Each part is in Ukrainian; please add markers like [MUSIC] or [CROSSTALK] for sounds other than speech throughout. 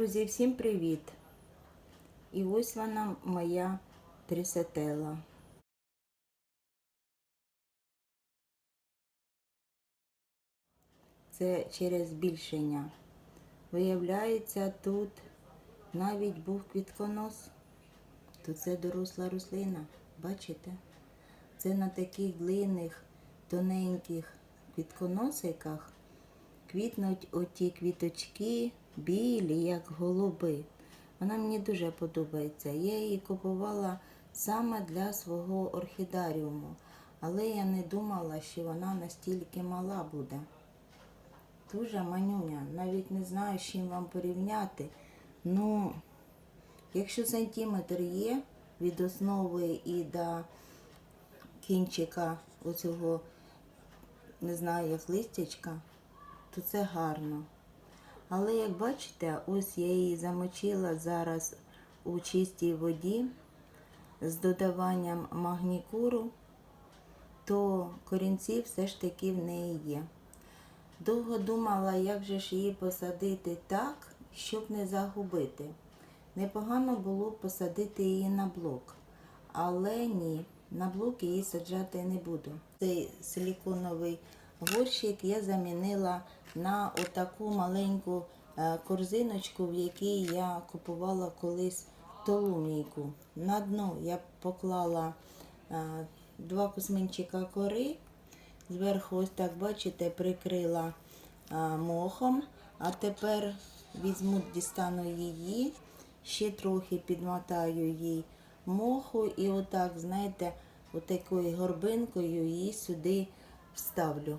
Друзі, всім привіт! І ось вона моя трисетела. Це через збільшення. Виявляється, тут навіть був квітконос. То це доросла рослина. Бачите? Це на таких длинних, тоненьких квітконосиках квітнуть оті квіточки білі, як голуби. Вона мені дуже подобається. Я її купувала саме для свого орхідаріуму, але я не думала, що вона настільки мала буде. Дуже манюня, навіть не знаю, з чим вам порівняти. Ну, якщо сантиметр є від основи і до кінчика оцього, не знаю, як листячка, то це гарно. Але як бачите, ось я її замочила зараз у чистій воді з додаванням магнікуру, то корінці все ж таки в неї є. Довго думала, як же ж її посадити так, щоб не загубити. Непогано було посадити її на блок. Але ні, на блок її саджати не буду. Цей силіконовий горщик я замінила на отаку маленьку е, корзиночку, в якій я купувала колись толумійку. На дно я поклала е, два косминчика кори. Зверху, ось так, бачите, прикрила мохом. А тепер візьму, дістану її, ще трохи підмотаю їй моху і отак, знаєте, отакою горбинкою її сюди вставлю.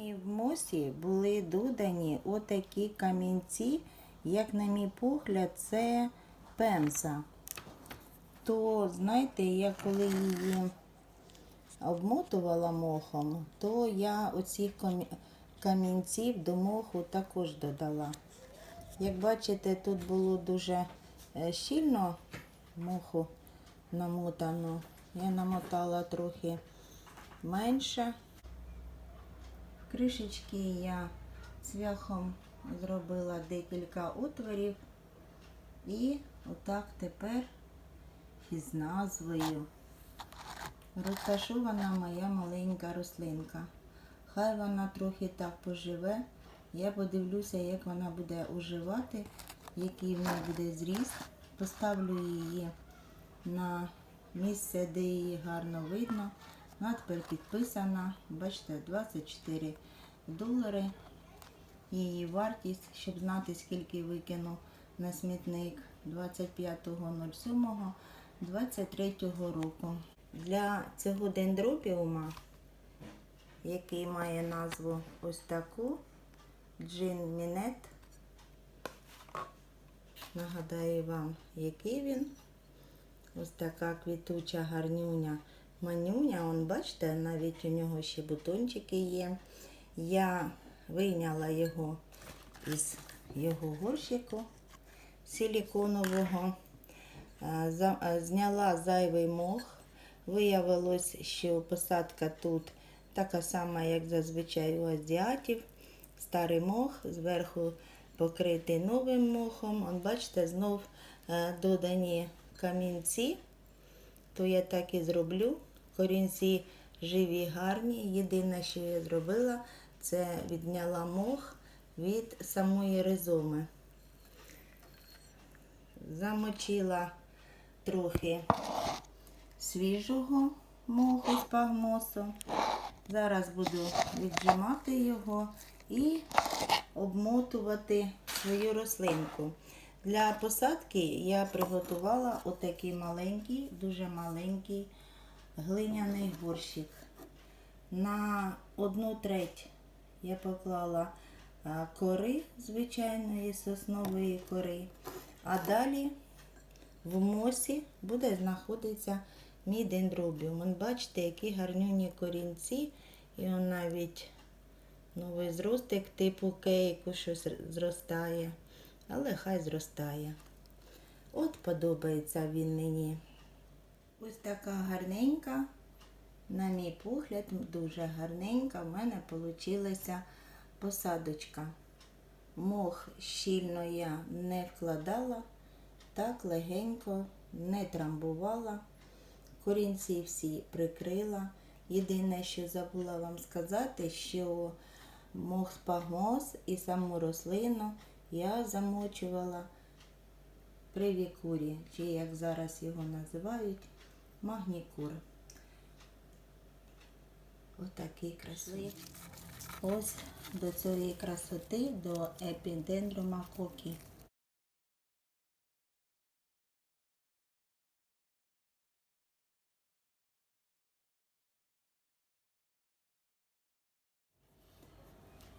Неї в мосі були додані отакі камінці, як, на мій погляд, це пемза. То, знаєте, я коли її обмотувала мохом, то я оцих камінців до моху також додала. Як бачите, тут було дуже е, щільно моху намотано. Я намотала трохи менше. Кришечки я цвяхом зробила декілька отворів. І отак тепер із назвою розташована моя маленька рослинка. Хай вона трохи так поживе. Я подивлюся, як вона буде уживати, який в неї буде зріст. Поставлю її на місце, де її гарно видно. Вона тепер підписана. Бачите, 24 долари. Її вартість, щоб знати, скільки викину на смітник 25.07.23 року. Для цього дендробіума, який має назву ось таку Джин Мінет, нагадаю вам, який він. Ось така квітуча гарнюня манюня. Он, бачите, навіть у нього ще бутончики є. Я вийняла його із його горщику силіконового, зняла зайвий мох. Виявилось, що посадка тут така сама, як зазвичай у азіатів. Старий мох, зверху покритий новим мохом. От бачите, знов е, додані камінці, то я так і зроблю. Корінці живі, гарні. Єдине, що я зробила, це відняла мох від самої ризоми. Замочила трохи свіжого моху з пагмосу. Зараз буду віджимати його і обмотувати свою рослинку. Для посадки я приготувала отакий маленький, дуже маленький глиняний горщик. На одну треть я поклала кори звичайної соснової кори, а далі в мосі буде знаходитися мій дендробіум. Бачите, які гарнюні корінці, і он навіть новий зростик типу кейку, що зростає, але хай зростає. От подобається він мені. Ось така гарненька, на мій погляд, дуже гарненька, в мене вийшла посадочка. мох щільно я не вкладала, так легенько не трамбувала. Корінці всі прикрила. Єдине, що забула вам сказати, що мох спагмоз і саму рослину я замочувала при вікурі, чи як зараз його називають, магнікур. Отакий красивий. Ось до цієї красоти, до епідендрума кокі.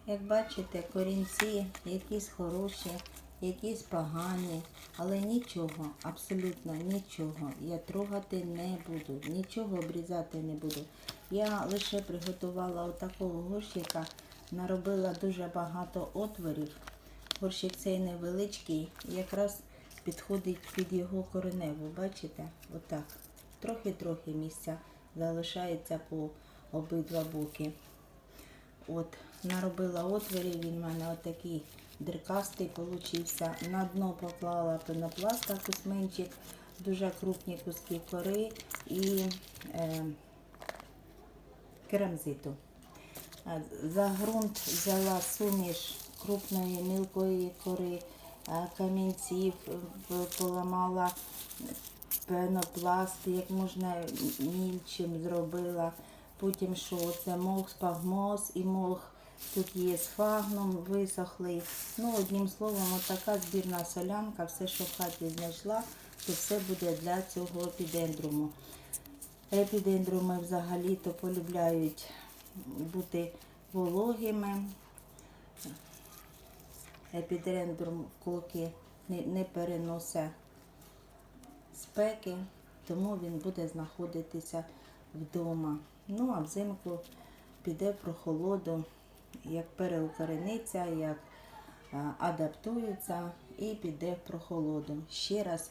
Як бачите, корінці якісь хороші, якісь погані, але нічого, абсолютно нічого я трогати не буду, нічого обрізати не буду. Я лише приготувала отакого горщика, наробила дуже багато отворів. Горщик цей невеличкий, якраз підходить під його кореневу. Бачите? Отак. Трохи-трохи місця залишається по обидва боки. От, наробила отворів, він в мене отакий диркастий получився. На дно поклала пенопласта кусменчик, дуже крупні куски кори і е, керамзиту. За ґрунт взяла суміш крупної мілкої кори, а, камінців, поламала пенопласт, як можна мільчим зробила. Потім що це мох, спагмоз і мох. Тут є сфагном висохлий. Ну, одним словом, така збірна солянка, все, що в хаті знайшла, то все буде для цього епідендруму. Епідендруми взагалі-то полюбляють бути вологими. Епідендрум коки не, не переносить спеки, тому він буде знаходитися вдома. Ну, а взимку піде в прохолоду, як переукорениться, як адаптується і піде в прохолоду. Ще раз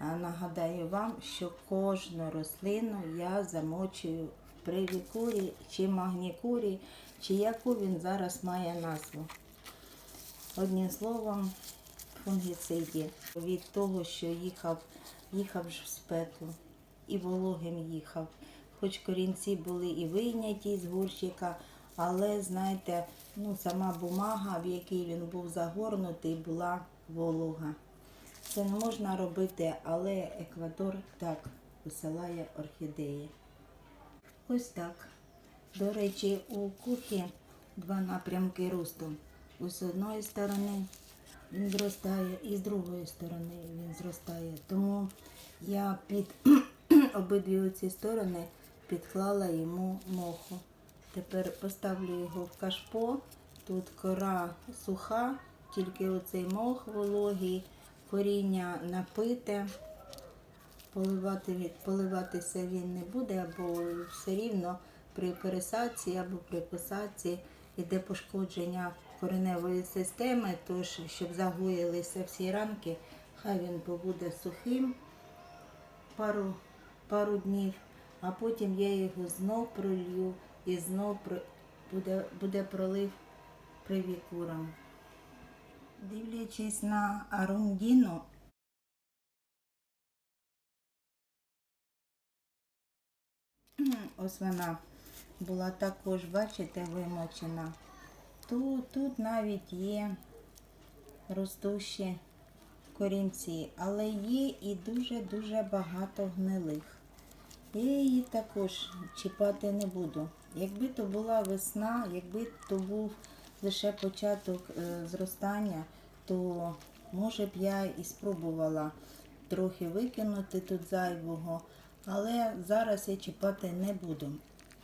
нагадаю вам, що кожну рослину я замочую в привікурі чи магнікурі, чи яку він зараз має назву. Одним словом, фунгіциді. Від того, що їхав, їхав ж в спеку і вологим їхав. Хоч корінці були і вийняті з горщика, але, знаєте, ну, сама бумага, в якій він був загорнутий, була волога. Це не можна робити, але Еквадор так висилає орхідеї. Ось так. До речі, у кухі два напрямки росту. З одної сторони він зростає, і з другої сторони він зростає. Тому я під [CLEARS THROAT] обидві ці сторони підклала йому моху. Тепер поставлю його в кашпо. Тут кора суха, тільки оцей мох вологий, коріння напите. Поливати, поливатися він не буде, бо все рівно при пересадці або при посадці йде пошкодження кореневої системи, тож, щоб загоїлися всі рамки, хай він побуде сухим пару, пару днів, а потім я його знов пролью і знов буде, буде пролив привікуром. Дивлячись на арундіну, Ось вона була також, бачите, вимочена. Тут, тут навіть є ростущі корінці, але є і дуже-дуже багато гнилих. Я її також чіпати не буду. Якби то була весна, якби то був лише початок е, зростання, то може б я і спробувала трохи викинути тут зайвого, але зараз я чіпати не буду.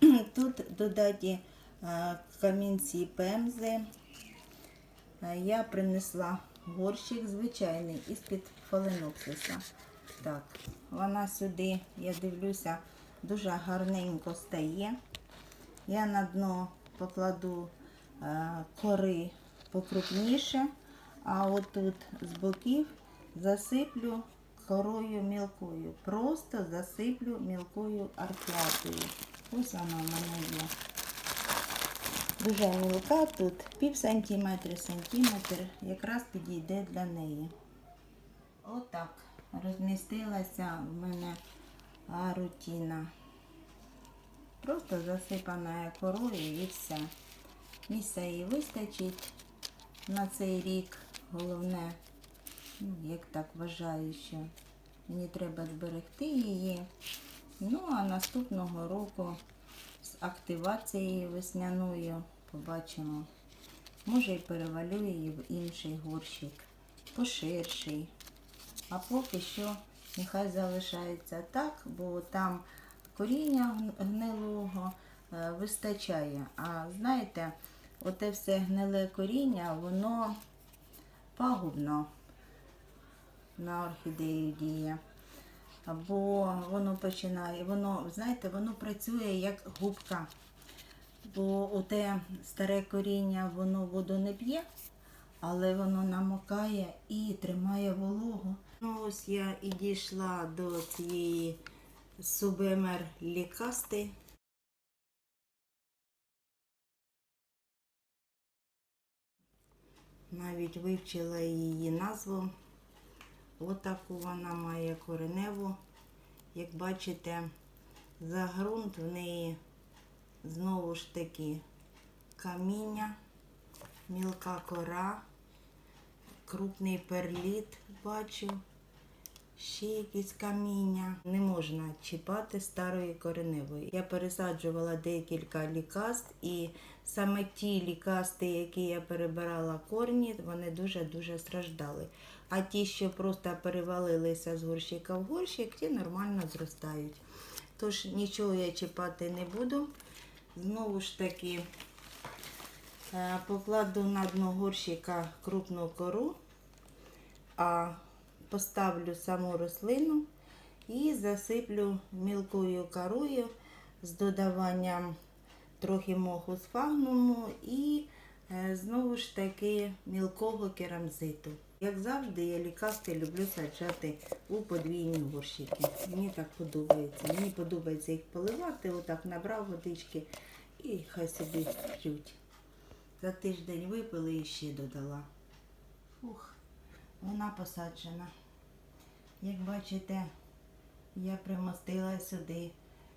[CLEARS THROAT] Тут додаті е, камінці пемзи. Е, Я принесла горщик звичайний із-під фаленопсиса. Так, вона сюди, я дивлюся, дуже гарненько стає. Я на дно покладу е, кори покрупніше, а отут з боків засиплю корою мілкою. Просто засиплю мілкою архіатою. Ось вона в мене є. дуже мілка, тут пів сантиметра, сантиметр, якраз підійде для неї. Отак розмістилася в мене рутина. Просто засипана корою і все. Місця їй вистачить на цей рік. Головне, ну, як так вважаю, що мені треба зберегти її. Ну, а наступного року з активацією весняною побачимо. Може і перевалю її в інший горщик, поширший. А поки що нехай залишається так, бо там коріння гнилого е, вистачає. А знаєте, оте все гниле коріння, воно пагубно на орхідею діє. Бо воно починає, воно, знаєте, воно працює як губка. Бо оте старе коріння, воно воду не п'є, але воно намокає і тримає вологу. Ну, ось я і дійшла до цієї субемер лікасти. Навіть вивчила її назву. Отаку вона має кореневу. Як бачите, за ґрунт в неї знову ж таки каміння, мілка кора, крупний перліт бачу, ще якісь каміння. Не можна чіпати старої кореневої. Я пересаджувала декілька лікаст, і саме ті лікасти, які я перебирала корні, вони дуже-дуже страждали. А ті, що просто перевалилися з горщика в горщик, ті нормально зростають. Тож нічого я чіпати не буду. Знову ж таки е, покладу на дно горщика крупну кору, а поставлю саму рослину і засиплю мілкою корою з додаванням трохи моху з і е, знову ж таки мілкого керамзиту. Як завжди, я лікасти люблю саджати у подвійні горщики. Мені так подобається. Мені подобається їх поливати, отак набрав водички і хай собі п'ють. За тиждень випили і ще додала. Ух, вона посаджена. Як бачите, я примостила сюди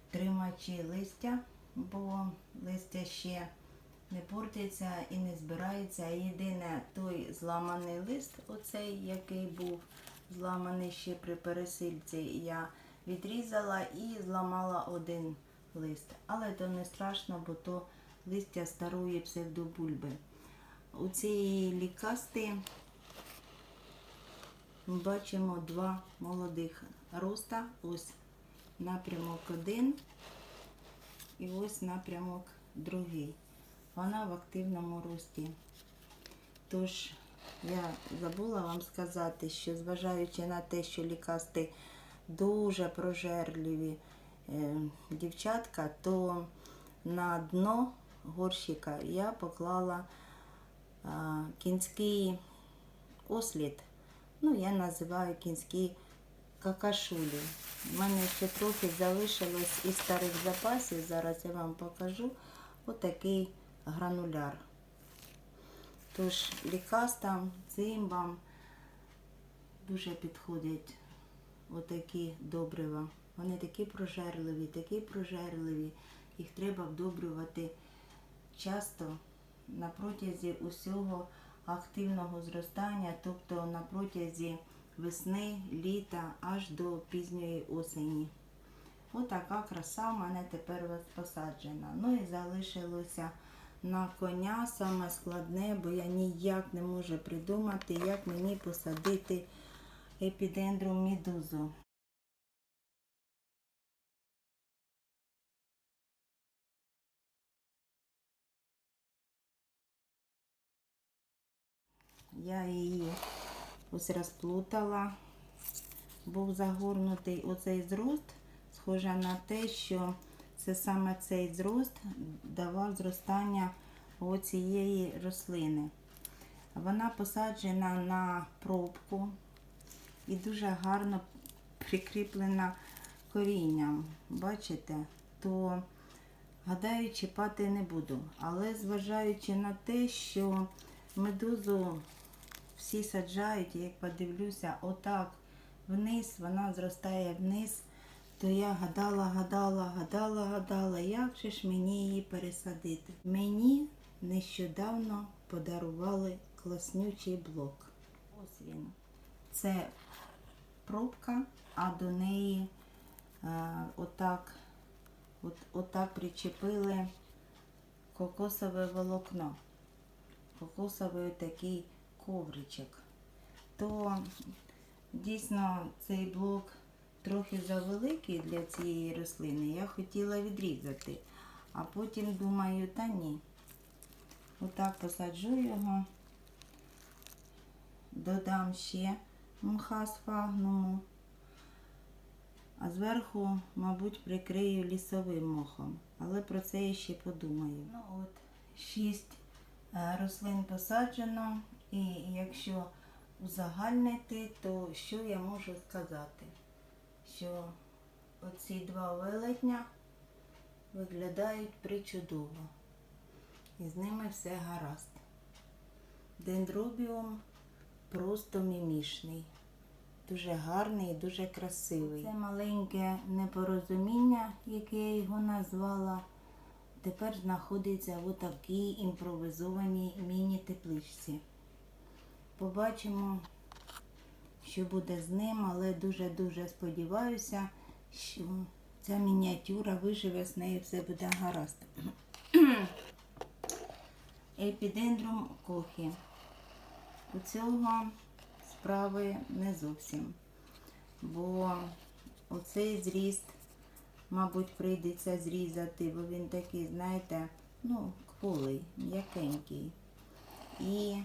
тримачі листя, бо листя ще не портиться і не збирається. Єдине той зламаний лист, оцей, який був зламаний ще при пересильці, я відрізала і зламала один лист. Але то не страшно, бо то листя старої псевдобульби. У цієї лікасти ми бачимо два молодих роста. Ось напрямок один і ось напрямок другий. Вона в активному рості. Тож, я забула вам сказати, що зважаючи на те, що лікасти дуже прожерливі е, дівчатка, то на дно горщика я поклала а, кінський ослід. Ну, я називаю кінські какашулі. У мене ще трохи залишилось із старих запасів. Зараз я вам покажу отакий грануляр. Тож лікастам, цимбам дуже підходять отакі добрива. Вони такі прожерливі, такі прожерливі. Їх треба вдобрювати часто на протязі усього активного зростання, тобто на протязі весни, літа аж до пізньої осені. Отака краса в мене тепер посаджена. Ну і залишилося на коня саме складне, бо я ніяк не можу придумати, як мені посадити епідендрум мідузу. Я її ось розплутала, був загорнутий оцей зрост, схоже на те, що це саме цей зрост давав зростання оцієї рослини. Вона посаджена на пробку і дуже гарно прикріплена корінням. Бачите, то гадаю, чіпати не буду. Але зважаючи на те, що медузу всі саджають, і як подивлюся, отак вниз, вона зростає вниз, то я гадала, гадала, гадала, гадала, як же ж мені її пересадити. Мені нещодавно подарували класнючий блок. Ось він. Це пробка, а до неї е, отак, от, отак причепили кокосове волокно. Кокосовий такий ковричок. То дійсно цей блок трохи завеликий для цієї рослини. Я хотіла відрізати, а потім думаю, та ні. Отак посаджу його, додам ще мха сфагнуму, а зверху, мабуть, прикрию лісовим мохом. Але про це я ще подумаю. Ну от, шість е, рослин посаджено, і якщо узагальнити, то що я можу сказати? Що оці два велетня виглядають причудово. І з ними все гаразд. Дендробіум просто мімішний. Дуже гарний і дуже красивий. Це маленьке непорозуміння, яке я його назвала, тепер знаходиться в такій імпровизованій міні-тепличці. Побачимо, що буде з ним, але дуже-дуже сподіваюся, що ця мініатюра виживе, з нею все буде гаразд. [CLEARS THROAT] Епідендрум кохі. У цього справи не зовсім. Бо оцей зріст, мабуть, прийдеться зрізати, бо він такий, знаєте, ну, кволий, м'якенький. І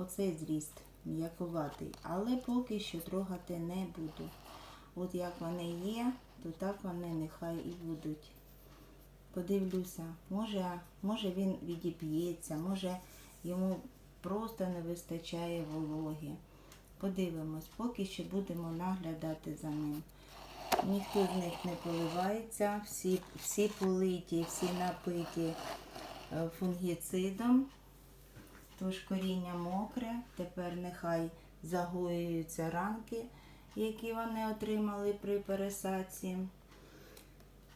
оцей зріст м'якуватий. Але поки що трогати не буду. От як вони є, то так вони нехай і будуть. Подивлюся, може, може він відіб'ється, може йому просто не вистачає вологи. Подивимось, поки що будемо наглядати за ним. Ніхто з них не поливається, всі, всі политі, всі напиті е, фунгіцидом. Тож коріння мокре, тепер нехай загоюються ранки, які вони отримали при пересадці.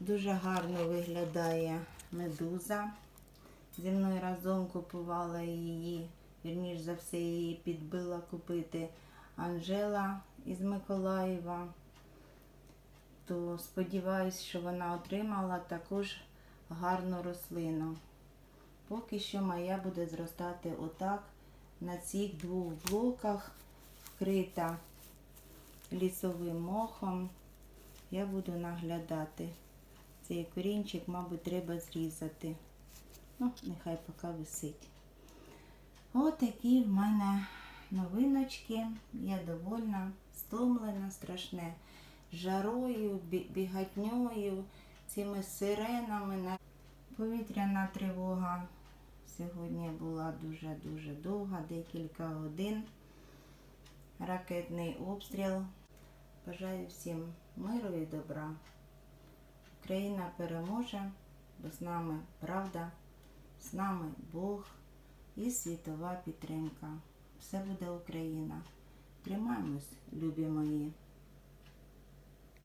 Дуже гарно виглядає медуза. Зі мною разом купувала її, вірніш за все, її підбила купити Анжела із Миколаєва. То сподіваюся, що вона отримала також гарну рослину. Поки що моя буде зростати отак на цих двох блоках, вкрита лісовим мохом. Я буду наглядати. Цей корінчик, мабуть, треба зрізати. Ну, нехай поки висить. Отакі в мене новиночки. Я довольна, стомлена, страшне. Жарою, бігатньою, цими сиренами. На- Повітряна тривога сьогодні була дуже-дуже довга, декілька годин. Ракетний обстріл. Бажаю всім миру і добра. Україна переможе, бо з нами правда, з нами Бог і світова підтримка. Все буде Україна. Тримаємось, любі мої.